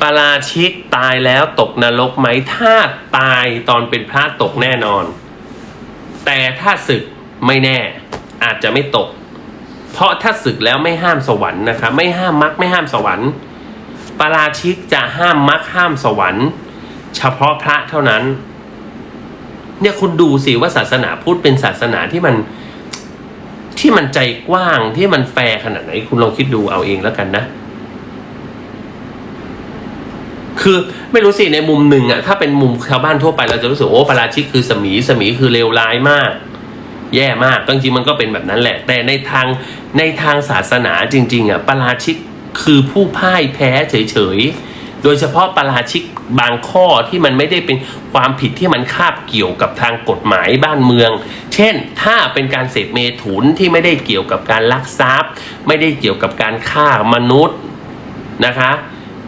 ปาราชิกตายแล้วตกนรกไหมถ้าตายตอนเป็นพระตกแน่นอน แต่ถ้าศึกไม่แน่ อาจจะไม่ตก เพราะถ้าศึกแล้วไม่ห้ามสวรรค์นะครับไม่ห้ามมรรคไม่ห้ามสวรรค์ปาราชิกจะห้ามมรรคห้ามสวรรค์ เฉพาะพระเท่านั้น เนี่ยคุณดูสิว่าศาสนาพุทธเป็นศาสนาที่มันที่มันใจกว้างที่มันแฟร์ขนาดไหน คุณลองคิดดูเอาเองแล้วกันนะ คือไม่รู้สิในมุมหนึ่งอะถ้าเป็นมุมชาวบ้านทั่วไปเราจะรู้สึกโอ้ปาราชิกคือสมีสมีคือเลวร้ายมาก แย่มากจริงๆมันก็เป็นแบบนั้นแหละ แต่ในทางในทางศาสนาจริงๆอะปาราชิกคือผู้พ่ายแพ้เฉยๆ โดยเฉพาะปาราชิกบางข้อที่มันไม่ได้เป็นความผิดที่มันคาบเกี่ยวกับทางกฎหมายบ้านเมือง เช่น ถ้าเป็นการเสพเมถุนที่ไม่ได้เกี่ยวกับการลักทรัพย์ ไม่ได้เกี่ยวกับการฆ่ามนุษย์นะคะ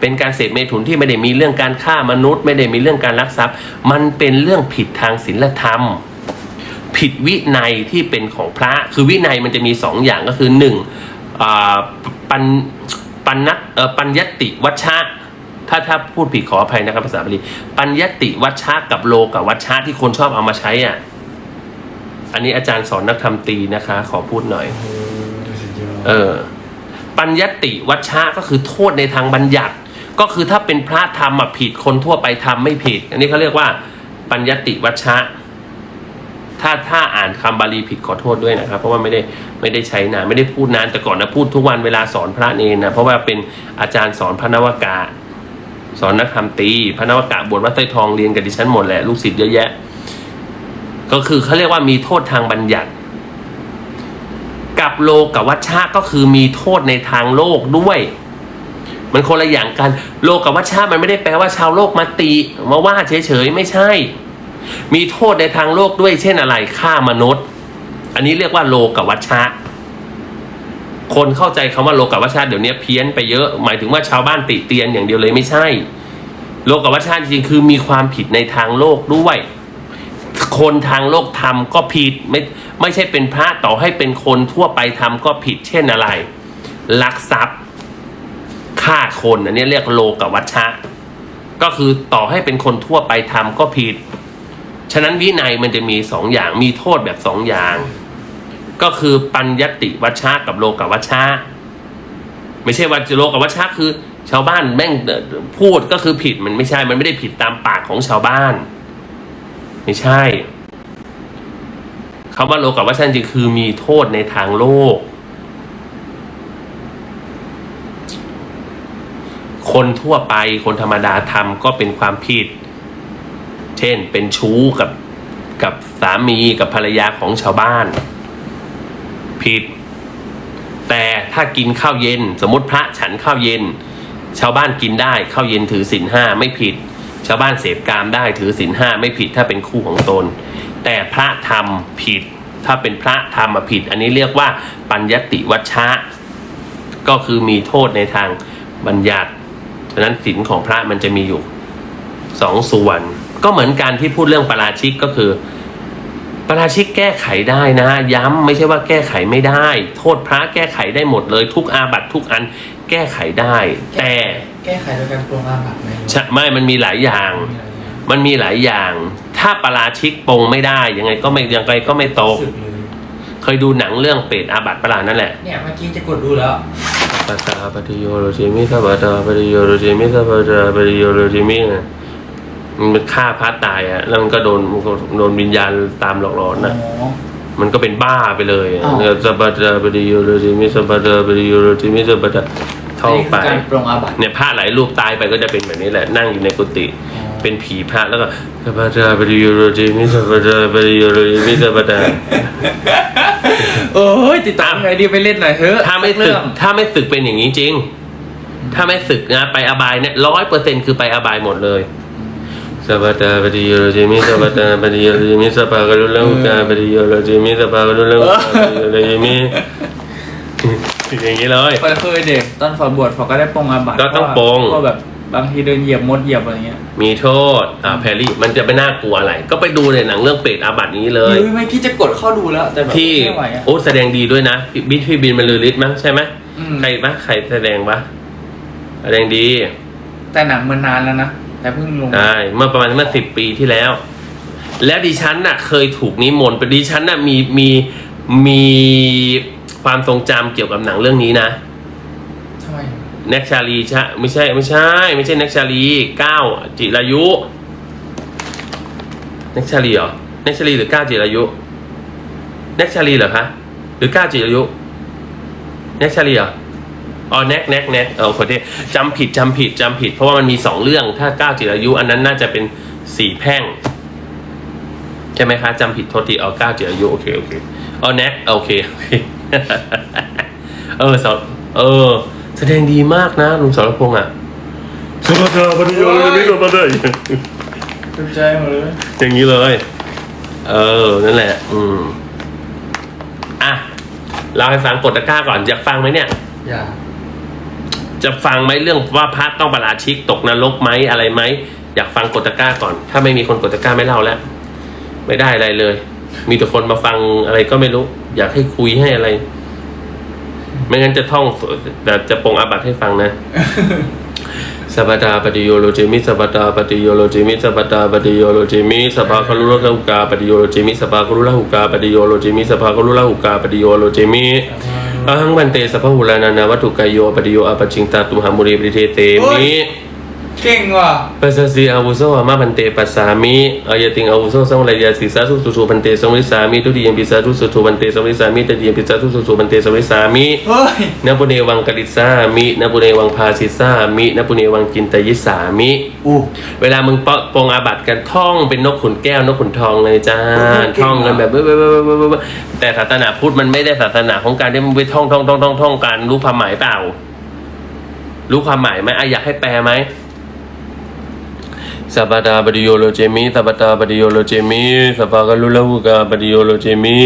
เป็นการเสพเมถุนที่ไม่ได้มีเรื่องการฆ่ามนุษย์ ไม่ได้มีเรื่องการลักทรัพย์ มันเป็นเรื่องผิดทางศีลธรรม ผิดวินัยที่เป็นของพระ คือวินัยมันจะมีสองอย่างก็คือหนึ่งอ่าปัญปัญนัตเอ่อปัญญติวัชชะถ้าถ้าพูดผิดขออภัยนะครับภาษาบาลีปัญญติวัชชะกับโลกับวัชชะที่คนชอบเอามาใช้อะอันนี้อาจารย์สอนนักธรรมตรีนะคะ ขอพูดหน่อยโอ้ดูสุดยอดเออ ปัญญติวัชชะก็คือโทษในทางบัญญัติ ก็คือถ้าเป็นพระทำอะผิดคนทั่วไปทำไม่ผิด อันนี้เขาเรียกว่า ปัญญติวัชะ ถ้าถ้าอ่านคำบาลีผิดขอโทษด้วยนะครับ เพราะว่าไม่ได้ไม่ได้ใช้นานไม่ได้พูดนานแต่ก่อนนะพูดทุกวันเวลาสอนพระเนรนะเพราะว่าเป็นอาจารย์สอนพระนวากาสอนนักธรรมตีพระนวากาบวชวัดไส้ทองเรียนกับดิฉันหมดแหละลูกศิษย์เยอะแยะ ก็คือเขาเรียกว่ามีโทษทางบัญญัติ กับโลกับวัชชะก็คือมีโทษในทางโลกด้วย มันคนละอย่างกัน โลกกับวัชชะมันไม่ได้แปลว่าชาวโลกมาติมาว่าเฉยๆไม่ใช่ มีโทษในทางโลกด้วยเช่นอะไรฆ่ามนุษย์ อันนี้เรียกว่าโลกกับวัชชะคนเข้าใจคำว่าโลกับวัชชะเดี๋ยวนี้เพี้ยนไปเยอะ หมายถึงว่าชาวบ้านติเตียนอย่างเดียวเลยไม่ใช่ โลกับวัชชะจริงๆคือมีความผิดในทางโลกด้วย คนทางโลกทำก็ผิดไม่ไม่ใช่เป็นพระต่อให้เป็นคนทั่วไปทำก็ผิดเช่นอะไร ลักทรัพย์ ฆ่าคน อันนี้เรียกโลกวัชชะ ก็คือต่อให้เป็นคนทั่วไปทำก็ผิด ฉะนั้นวินัยมันจะมีสองอย่างมีโทษแบบสองอย่าง ก็คือปัญญติวัชชะกับโลกวัชชะ ไม่ใช่ว่าโลกวัชชะคือ ชาวบ้านแม่งพูดก็คือผิดมันไม่ใช่มันไม่ได้ผิดตามปากของชาวบ้าน ไม่ใช่คำว่าโลกวัชชะจริงคือมีโทษในทางโลก คนทั่วไปคนธรรมดาทำก็เป็นความผิด เช่นเป็นชู้กับกับสามีกับภรรยาของชาวบ้าน ผิด แต่ถ้ากินข้าวเย็น สมมติพระฉันข้าวเย็น ชาวบ้านกินได้ข้าวเย็นถือศีลห้าไม่ผิด ชาวบ้านเสพกามได้ถือศีลห้าไม่ผิดถ้าเป็นคู่ของตน แต่พระทำผิด ถ้าเป็นพระทำมผิด อันนี้เรียกว่าปัญญติวัชชะ ก็คือมีโทษในทางบัญญัติะนั้นศีลของพระมันจะมีอยู่สองส่วน ก็เหมือนการที่พูดเรื่องปาราชิกก็คือปาราชิกแก้ไขได้นะ ย้ำไม่ใช่ว่าแก้ไขไม่ได้ โทษพระแก้ไขได้หมดเลย ทุกอาบัตทุกอันแก้ไขได้ แต่แก้ไขโดยการปรงอาบัติไหมใช่ไม่มันมีหลายอย่างมีอะไรอย่างมันมีหลายอย่าง ถ้าปาราชิกปรงไม่ได้ยังไงก็ไม่ยังไงก็ไม่ตกสึก เลยเคยดูหนังเรื่องเปรตอาบัติปรานั่นแหละเนี่ยเมื่อกี้จะกดดูแล้วปตาปฏิโยโรจิมิสัปตาปฏิโยโรจิมิสัปตาปฏิโยโรจิมิน่ะมันฆ่าพระตายอะแล้วมันก็โดนโดนวิญญาณตามหลอกหลอนนะอ๋อ มันก็เป็นบ้าไปเลยอะอ้าว เนี่ยสัปตาปฏิโยโรจิมิสัปตาปฏิโยโรจิมิสัปตาท่องไปนนี้คือการปรงอาบัติเนี่ยพระหลายรูปตายไปก็จะเป็นแบบนี้แหละนั่งอยู่ในกุฏิอ๋อเป็นผีพระแล้วก็สัปตาปฏิโยโรจิมิสัปตาปฏิโยโรจิมิสัปตา โอ้ยติดตามไงดีไปเล่นหน่อยเฮ้ถ้าไม่สึกถ้าไม่สึกเป็นอย่างนี้จริง ถ้าไม่สึกนะ ไปอบายเนี่ยร้อยเปอร์เซ็นคือไปอบายหมดเลยสัปตาปฏิโยโรจิมิสัปตาปฏิโยโรจิมิสัปปะกะรุลังกาปฏิโยโรจิมิสัปปะกะรุลังกาปฏิโยโรจิมิอย่างนี้เลยเคยเคยเด็กตอนฝาบวชเขาก็ได้ปรงอาบัติก็ต้องปรงเพราะแบบ บางทีเดินเหยียบมดเหยียบอะไรเงี้ยมีโทษ อ่าแพรรี่ มันจะไปน่ากลัวอะไร ก็ไปดูในหนังเรื่องเปรตอาบัตินี้เลยเฮ้ยไม่คิดจะกดเข้าดูแล้ว แต่แบบที่ไม่ไหวอะโอ้แสดงดีด้วยนะบินพี่บินบรรลือฤทธิ์มั้งใช่ไหมอืมใครปะใครแสดงปะแสดงดี แต่หนังมันนานแล้วนะ แต่เพิ่งลง ใช่เมื่อประมาณเมื่อสิบปีที่แล้ว แล้วดิฉันน่ะ เคยถูกนิมนต์ไปดิฉันน่ะมีมีมีความทรงจำเกี่ยวกับหนังเรื่องนี้นะทำไม แน็กชาลีช่ไม่ใช่ไม่ใช่ ไม่ใช่แน็กชาลีก้าวจิรายุแน็กชาลีเหรอแน็กชาลีหรือก้าวจิรายุแน็กชาลีเหรอคะหรือก้าวจิรายุแน็กชาลีเหรออ๋อแน็กแน็กแน็กเออคนที่จำผิดจำผิดจำผิด เพราะว่ามันมีสองเรื่องถ้าก้าวจิรายุ อันนั้นน่าจะเป็นสี่แพ่งใช่ไหมคะจำผิดโทษทีเอาก้าวจิรายุโอเคโอเคอ๋อแน็กโอเคโอเคเออสอนเออ แสดงดีมากนะลุงสรพงษ์อะสวัสดีปฏิโยนไม่สวัสดีสนใจหมดเลยอย่างนี้เลย เออ นั่นแหละ อืม อะ เราให้ฟังกดตะกร้าก่อนอยากฟังไหมเนี่ย อย่า จะฟังไหมเรื่องว่าพระต้องประราชิกตกนรกไหมอะไรไหม อยากฟังกดตะกร้าก่อน ถ้าไม่มีคนกดตะกร้าไม่เล่าแล้ว ไม่ได้อะไรเลย มีแต่คนมาฟังอะไรก็ไม่รู้ อยากให้คุยให้อะไร ไม่งั้นจะท่องแต่จะปรงอาบัตให้ฟังนะสัปดาปฏิโยโลจิมิสัปดาปฏิโยโลจิมิสัปดาปฏิโยโลจิมิสภาคารุลหุกาปฏิโยโลจิมิสภาคารุลหุกาปฏิโยโลจิมิสภาคารุลหุกาปฏิโยโลจิมิอหังวันเตสัพพะหุลานานาวัตถุกายโยปฏิโยอปจิงตาตุมหามุรีปริเทเตโอ้มิย เก่งว่ะปัสสสีอาวุโสอามาพันเตปัสสามิอายติงอาวุโสสังวรายาสิสาสุสุสุพันเตสังวิสามิทุติยมปิสาทุสุสุพันเตสังวิสามิตติยมปิสาทุสุสุพันเตสังวิสามิเฮ้ยนบุเนวังกลิสามินบุเนวังพาสิสามินบุเนวังกินตยิสามิอู้เวลามึงเปาะปรงอาบัติกันท่องเป็นนกขุนแก้วนกขุนทองเลยจ้าโอ้ยเก่งท่องกันแบบเบ้อเบ้อเบ้อเบ้อเบ้อเบ้อแต่ศาสนาพุทธมันไม่ได้ศาสนาของการที่มึงไปท่องท่องท่องท่องท่องการรู้ความหมายเปล่า รู้ความหมายไหมอะอยากให้แปลไหม สัปดาปฏิโยโลเจมิสัปดาปฏิโยโลเจมิสัปปะกลุลหุกาปฏิโยโลเจมิ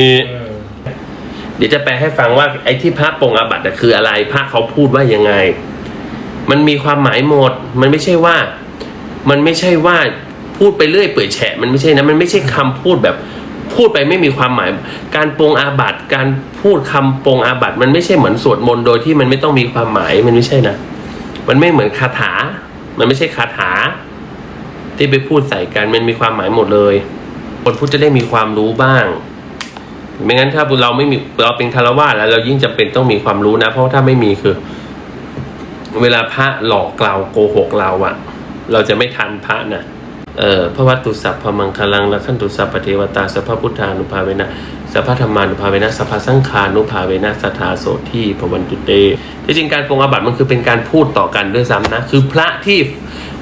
เดี๋ยวจะแปลให้ฟังว่าไอ้ที่พระปรงอาบัติคืออะไรพระเขาพูดว่ายังไง มันมีความหมายหมด มันไม่ใช่ว่า มันไม่ใช่ว่าพูดไปเรื่อยเปื่อยแฉะมันไม่ใช่นะมันไม่ใช่คำพูดแบบพูดไปไม่มีความหมาย การปรงอาบัติการพูดคำปรงอาบัติมันไม่ใช่เหมือนสวดมนต์โดยที่มันไม่ต้องมีความหมายมันไม่ใช่นะ มันไม่เหมือนคาถา มันไม่ใช่คาถา ที่ไปพูดใส่กันมันมีความหมายหมดเลย คนพูดจะได้มีความรู้บ้าง ไม่งั้นถ้าเราไม่มีเราเป็นคารวะแล้ว เรายิ่งจำเป็นต้องมีความรู้นะ เพราะถ้าไม่มีคือ เวลาพระหลอกเราโกหกเราอะเราจะไม่ทันพระนะเออพระวัตตุสัพพมังคลังและขันตุสัพพเทวตาสัพพพุทธานุภาเวนะสัพพธรรมานุภาเวนะสัพพสังขานุภาเวนะสัทธาโสที่พวันตุเตที่จริงการปรงอาบัติมันคือเป็นการพูดต่อกันด้วยซ้ำนะ คือพระที่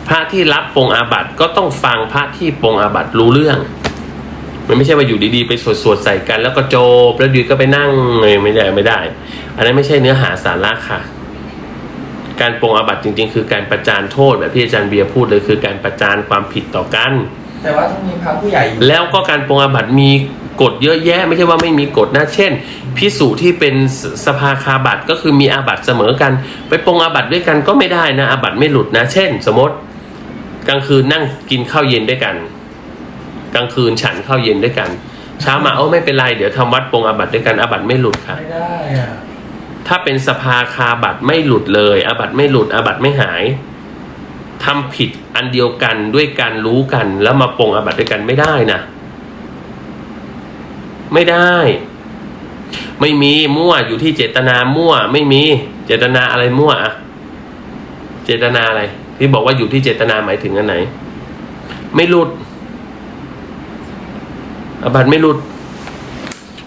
พระที่รับปรงอาบัติก็ต้องฟังพระที่ปรงอาบัติรู้เรื่อง มันไม่ใช่ว่าอยู่ดีๆ ไปสวดๆใส่กัน แล้วก็จบแล้วอยูก็ไปนั่งเอ้ยไม่ได้ไม่ได้ อันนั้นไม่ใช่เนื้อหาสาระค่ะ การปรงอาบัติจริง ๆ คือการประจานโทษแบบที่อาจารย์เบียร์พูดเลยคือการประจานความผิดต่อกัน แต่ว่าต้องมีพระผู้ใหญ่อยู่แล้วก็การปรงอาบัติมีกฎเยอะแยะ ไม่ใช่ว่าไม่มีกฎนะเช่นพิสูจที่เป็นสสภาคาบัติก็คือมีอาบัติเสมอกัน ไปปรงอาบัติด้วยกันก็ไม่ได้นะอาบัติไม่หลุดนะ เช่น สมมติ กลางคืนนั่งกินข้าวเย็นด้วยกัน กลางคืนฉันข้าวเย็นด้วยกัน เช้ามาเอ้าไม่เป็นไร เดี๋ยวทำวัดปรงอาบัติด้วยกันอาบัติไม่หลุดค่ะไม่ได้อะถ้าเป็นสภาคาบัตรไม่หลุดเลยอาบัตไม่หลุดอาบัตไม่หายทำผิดอันเดียวกันด้วยการรู้กัน แล้วมาปรงอาบัตด้วยกันไม่ได้นะไม่ได้ ไม่มีมั่วอยู่ที่เจตนามั่ว ไม่มี เจตนาอะไรมั่วอะเจตนาอะไร ที่บอกว่าอยู่ที่เจตนาหมายถึงอันไหน ไม่หลุดอาบัตไม่หลุด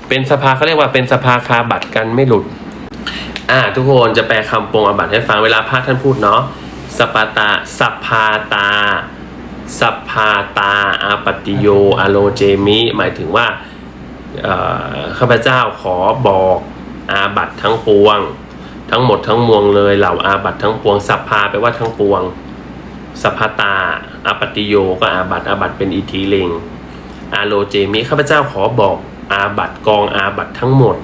เป็นสภาเขาเรียกว่าเป็นสภาคาบัตรกันไม่หลุด อ่า ทุกคนจะแปลคำปรงอาบัตให้ฟังเวลาพระท่านพูดเนาะสปาตาสัพพาตาสัพพาตาอาปติโยอโลเจมิ หมายถึงว่าข้าพเจ้าขอบอกอาบัตทั้งปวง ทั้งหมดทั้งมวงเลยเหล่าอาบัตทั้งปวงสัพพาแปลว่าทั้งปวงสัพพาตาอาปติโยก็อาบัตอาบัตเป็นอิทธิเลงอาโลเจมิข้าพเจ้าขอบอกอาบัตกองอาบัตทั้งหมด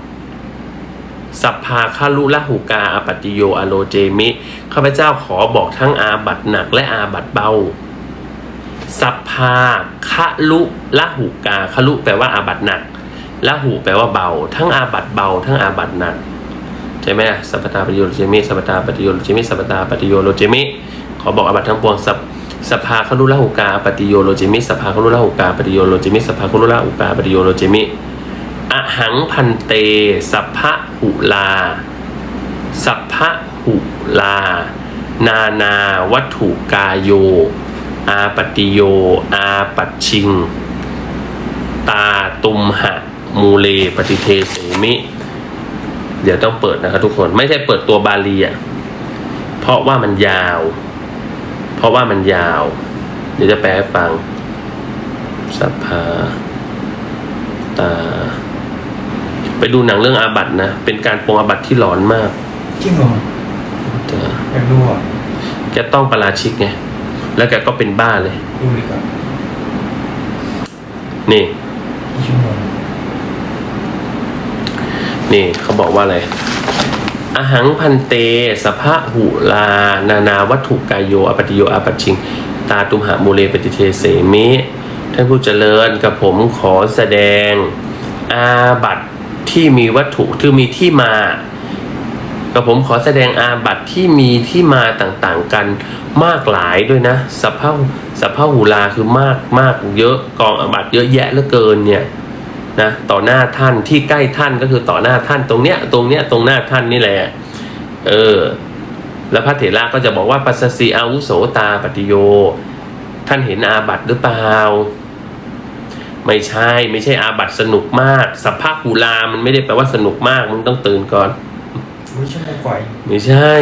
สัพพาคาลุละหูกาอาปติโยอโลเจมิข้าพเจ้าขอบอกทั้งอาบัตหนักและอาบัตเบาสัพพาคาลุละหูกาคาลุแปลว่าอาบัตหนักละหูแปลว่าเบา ทั้งอาบัตเบา ทั้งอาบัตหนัก ใช่ไหมสัพพตาปฏิโยโลเจมิสัพพตาปฏิโยโลเจมิสัพพตาปฏิโยโลเจมิขอบอกอาบัตทั้งปวงสัพสภาครุละหุกาปฏิโยโลจิมิสภาครุละหุกาปฏิโยโลจิมิสภาครุละหุกาปฏิโยโลจิมิอหังพันเตสัพพะหุลาสัพพะหุลา นานาวัตถุกาโย อาปฏิโย อาปัชิง ตาตุมหะ มูเลปฏิเทเสมิ เดี๋ยวต้องเปิดนะครับทุกคนไม่ใช่เปิดตัวบาลีอะเพราะว่ามันยาว เพราะว่ามันยาว เดี๋ยวจะแปลให้ฟังสัพพาตา ไปดูหนังเรื่องอาบัตนะ เป็นการปรงอาบัตที่หลอนมากจริงเหรอเอออยากดูอะแกต้องประราชิกไง แล้วแกก็เป็นบ้าเลย ดูดีกว่านี่กี่ชั่วโมง นี่เขาบอกว่าอะไรอาหังพันเต สภะหุลา นานาวัตถุกายโยอปฏิโยอปัจชิง ตาตุมหามูเลปฏิเทเสมิท่านผู้เจริญกับผมขอแสดง อาบัตที่มีวัตถุที่มีที่มากับผมขอแสดงอาบัตที่มีที่มาต่างๆกันมากหลายด้วยนะสภาสภาหูลาคือมากมากเยอะกองอาบัตเยอะแยะเหลือเกินเนี่ย นะต่อหน้าท่านที่ใกล้ท่านก็คือต่อหน้าท่านตรงเนี้ยตรงเนี้ยตรงหน้าท่านนี่แหละเออแล้วพระเถระก็จะบอกว่าปัสสสีอาวุโสตาปฏิโย ท่านเห็นอาบัตหรือเปล่า ไม่ใช่ไม่ใช่อาบัตสนุกมากสภาหูลามันไม่ได้แปลว่าสนุกมากมึงต้องตื่นก่อนรู้ชั่วโมงกว่าอีกไม่ใช่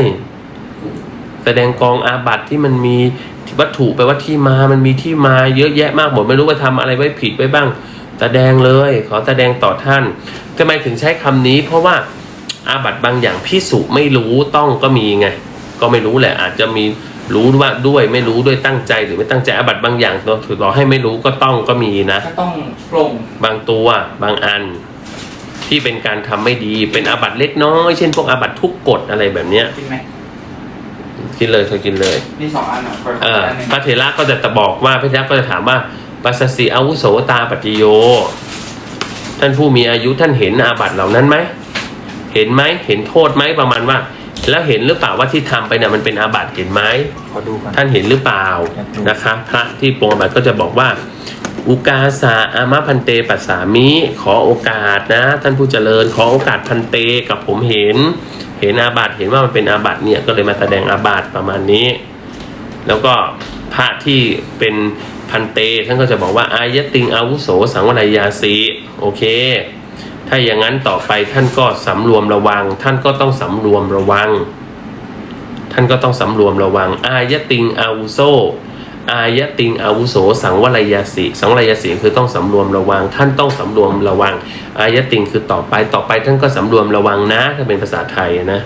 แสดงกองอาบัตที่มันมีวัตถุแปลว่าที่มามันมีที่มาเยอะแยะมากหมดไม่รู้ว่าทำอะไรไว้ผิดไว้บ้าง แสดงเลยขอแสดงต่อท่านทำไมถึงใช้คำนี้ เพราะว่าอาบัตบางอย่างพิสุไม่รู้ต้องก็มีไง ก็ไม่รู้แหละ อาจจะมีรู้ว่าด้วยไม่รู้ด้วยตั้งใจหรือไม่ตั้งใจอาบัตบางอย่างตัวถือต่อให้ไม่รู้ก็ต้องก็มีนะ ก็ต้องปรงบางตัวบางอัน ที่เป็นการทำไม่ดีเป็นอาบัตเล็กน้อย เช่นพวกอาบัตทุกกฎอะไรแบบเนี้ยจริงไหมกินเลยเธอกินเลยมีสองอันอะคนเอออันหนึ่งพระเถระก็จะตะบอกว่าพระเถระก็จะถามว่า ปัสสสีอาวุโสตาปฏิโย ท่านผู้มีอายุท่านเห็นอาบัติเหล่านั้นไหม เห็นไหมเห็นโทษไหมประมาณว่า แล้วเห็นหรือเปล่าว่าที่ทำไปเนี่ยมันเป็นอาบัติเห็นไหมขอดูก่อนท่านเห็นหรือเปล่าครับนะคะพระที่ปรงอาบัติก็จะบอกว่า อุกาสาอามะพันเตปัสสามิ ขอโอกาสนะ ท่านผู้เจริญขอโอกาสพันเตกับผมเห็น เห็นอาบัติเห็นว่ามันเป็นอาบัติเนี่ยก็เลยมาแสดงอาบัติประมาณนี้ แล้วก็พระที่เป็น พันเต ท่านก็จะบอกว่า อายติงอาวุโส สังวรายาสีโอเค ถ้าอย่างนั้นต่อไปท่านก็สำรวมระวัง ท่านก็ต้องสำรวมระวัง ท่านก็ต้องสำรวมระวัง อายติงอาวุโสอายติงอาวุโส สังวรายาสีสังวรายาสีคือต้องสำรวมระวัง ท่านต้องสำรวมระวัง อายติงคือต่อไปต่อไปท่านก็สำรวมระวังนะ ถ้าเป็นภาษาไทยนะ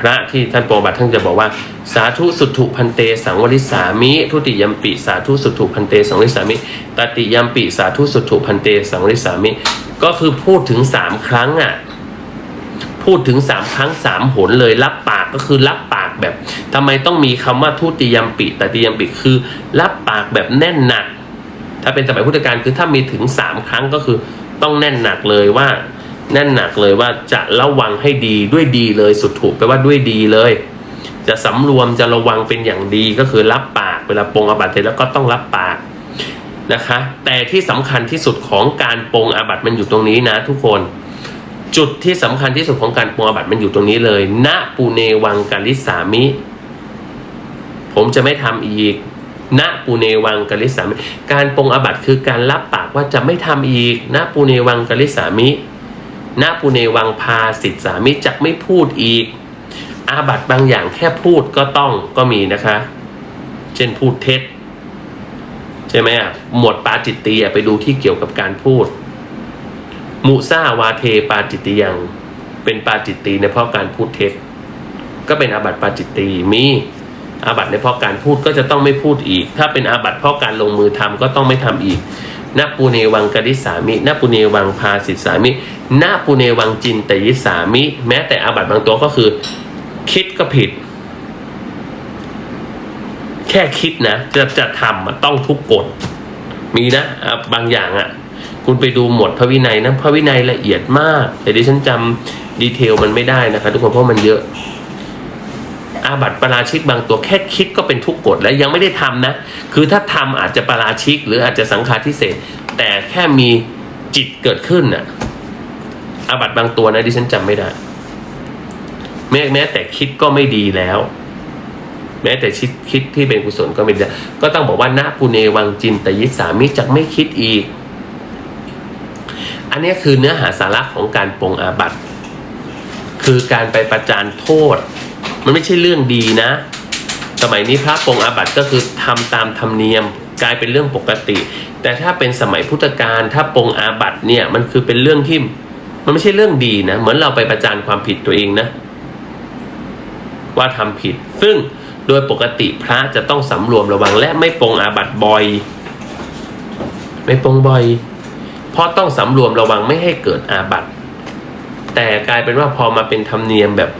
พระที่ท่านโปรบัติท่านจะบอกว่า สาธุสุถุพันเตสังวริสามิ ทุติยมปิสาธุสุถุพันเตสังวริสามิตติยมปิสาธุสุถุพันเตสังวริสามิ ก็คือพูดถึงสามครั้งอะพูดถึงสามครั้งสามหนเลยรับปากก็คือรับปากแบบทำไมต้องมีคำว่าทุติยมปิตติยมปิคือ รับปากแบบแน่นหนัก ถ้าเป็นสมัยพุทธกาลคือถ้ามีถึงสามครั้งก็คือต้องแน่นหนักเลยว่า แน่นหนักเลยว่าจะระวังให้ดีด้วยดีเลยสุดถูกแปลว่าด้วยดีเลย จะสำรวมจะระวังเป็นอย่างดีก็คือรับปากเวลาปรงอาบัติเสร็จแล้วก็ต้องรับปากนะคะ แต่ที่สำคัญที่สุดของการปรงอาบัติมันอยู่ตรงนี้นะ ทุกคน จุดที่สำคัญที่สุดของการปรงอาบัติมันอยู่ตรงนี้เลยณปูเนวังกาลิสามิ ผมจะไม่ทำอีกณปูเนวังกาลิสามิ การปรงอาบัติคือการรับปากว่าจะไม่ทำอีกณปูเนวังกาลิสามิณปูเนวังพาสิทธสามิจะไม่พูดอีก อาบัตบางอย่างแค่พูดก็ต้องก็มีนะคะ เช่นพูดเท็จ ใช่ไหมอะหมวดปาจิตตีไปดูที่เกี่ยวกับการพูด มุซาวาเทปาจิตติยัง เป็นปาจิตตีในเพราะการพูดเท็จ ก็เป็นอาบัตปาจิตตีมีอาบัตในเพราะการพูดก็จะต้องไม่พูดอีก ถ้าเป็นอาบัตเพราะการลงมือทำก็ต้องไม่ทำอีกนาปูเนวังกดิสามินาปูเนวังพาสิสามินาปูเนวังจินตยิสามิ แม้แต่อาบัตบางตัวก็คือ คิดก็ผิด แค่คิดนะจะจะทำต้องทุกกฎมีนะบางอย่างอะ คุณไปดูหมดพระวินัยนะ พระวินัยละเอียดมาก แต่ดิฉันจำดีเทลมันไม่ได้นะคะ ทุกคนเพราะมันเยอะ อาบัติประราชิกบางตัวแค่คิดก็เป็นทุกข์กฎแล้วยังไม่ได้ทำนะ คือถ้าทำอาจจะประราชิก หรืออาจจะสังฆาทิเศษแต่แค่มีจิตเกิดขึ้นน่ะอาบัติบางตัวนะดิฉันจำไม่ได้ แม้แม้แต่คิดก็ไม่ดีแล้ว แม้แต่คิดคิดที่เป็นกุศลก็ไม่ดีก็ต้องบอกว่านาปุเนวังจินตยิสามิจักไม่คิดอีก อันนี้คือเนื้อหาสาระของการปรงอาบัติคือการไปประจานโทษ มันไม่ใช่เรื่องดีนะ สมัยนี้พระปรงอาบัติก็คือทำตามธรรมเนียมกลายเป็นเรื่องปกติ แต่ถ้าเป็นสมัยพุทธกาลถ้าปรงอาบัติเนี่ยมันคือเป็นเรื่องที่มันไม่ใช่เรื่องดีนะ เหมือนเราไปประจานความผิดตัวเองนะ ว่าทำผิด ซึ่งโดยปกติพระจะต้องสำรวมระวังและไม่ปรงอาบัตบ่อย ไม่ปรงบ่อย เพราะต้องสำรวมระวังไม่ให้เกิดอาบัตแต่กลายเป็นว่าพอมาเป็นธรรมเนียมแบบ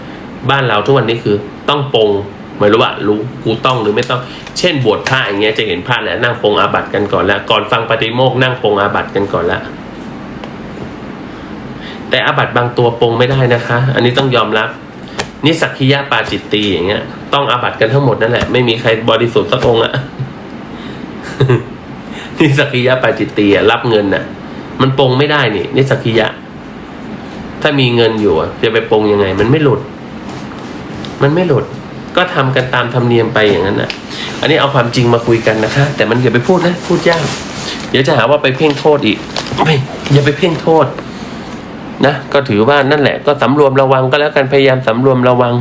บ้านเราทุกวันนี้คือ ต้องปรงไม่รู้ว่ารู้กูต้องหรือไม่ต้อง เช่นบวชพระอย่างเงี้ยจะเห็นพระแหละนั่งปรงอาบัตกันก่อนแล้ว ก่อนฟังปฏิโมกข์นั่งปรงอาบัตกันก่อนแล้วแต่อาบัตบางตัวปรงไม่ได้นะคะ อันนี้ต้องยอมรับ นี่สักขิยะปาจิตตีอย่างเงี้ย ต้องอาบัติกันทั้งหมดนั่นแหละ ไม่มีใครบริสุทธิ์สักองค์อะนี่สักขิยะปาจิตตีอะรับเงินน่ะมันปรงไม่ได้นี่นี่สักขิยะ ถ้ามีเงินอยู่จะไปปรงยังไง มันไม่หลุด มันไม่หลุด ก็ทำกันตามธรรมเนียมไปอย่างนั้นนะอันนี้เอาความจริงมาคุยกันนะคะ แต่มันอย่าไปพูดนะ พูดยาก เดี๋ยวจะหาว่าไปเพ่งโทษอีกไม่อย่าไปเพ่งโทษ นะก็ถือว่านั่นแหละก็สำรวมระวังก็แล้วกันพยายามสำรวมระวัง